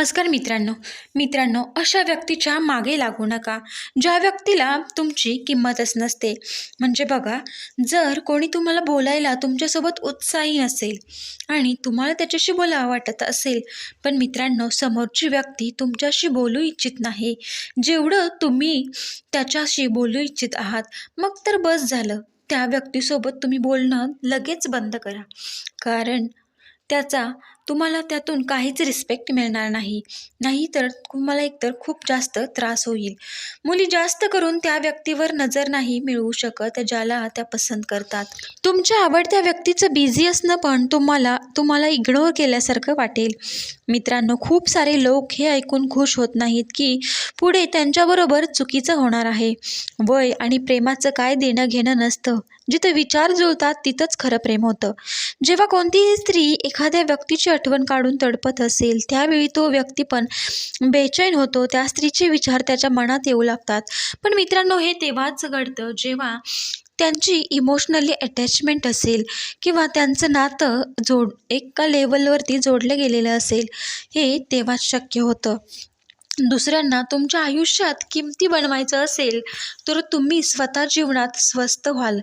नमस्कार मित्रांनो. मित्रांनो अशा व्यक्तीच्या मागे लागू नका. ज्या व्यक्तीला तुमची किंमतच नसते. म्हणजे बघा जर कोणी तुम्हाला बोलायला तुमच्यासोबत उत्साही नसेल आणि तुम्हाला त्याच्याशी बोलावं वाटत असेल पण मित्रांनो समोरची व्यक्ती तुमच्याशी बोलू इच्छित नाही. जेवढं तुम्ही त्याच्याशी बोलू इच्छित आहात मग तर बस झालं. त्या व्यक्तीसोबत तुम्ही बोलणं लगेच बंद करा. कारण त्याचा तुम्हाला त्यातून काहीच रिस्पेक्ट मिळणार नाही. नाहीतर तुम्हाला एकतर खूप जास्त त्रास होईल. मुली जास्त करून त्या व्यक्तीवर नजर नाही मिळवू शकत ज्याला त्या पसंत करतात. तुमच्या आवडत्या व्यक्तीचं बिझी असणं पण तुम्हाला तुम्हाला इग्नोर केल्यासारखं वाटेल. मित्रांनो खूप सारे लोक हे ऐकून खुश होत नाहीत की पुढे त्यांच्याबरोबर चुकीचं होणार आहे. वय आणि प्रेमाचं काय देणं घेणं नसतं. जिथं विचार जुळतात तिथंच खरं प्रेम होतं. जेव्हा कोणतीही स्त्री एखाद्या व्यक्तीची आठवण काढून तडपत असेल त्यावेळी तो व्यक्ती पण बेचैन होतो. त्या स्त्रीचे विचार त्याच्या मनात येऊ लागतात. पण मित्रांनो हे तेव्हाच घडतं जेव्हा त्यांची इमोशनली अटॅचमेंट असेल किंवा त्यांचं नातं जोड एका लेवलवरती जोडलं गेलेलं असेल हे तेव्हाच शक्य होतं. दुसऱ्यांना तुमच्या आयुष्यात किमती बनवायचं असेल तर तुम्ही स्वतः जीवनात स्वस्थ व्हाल.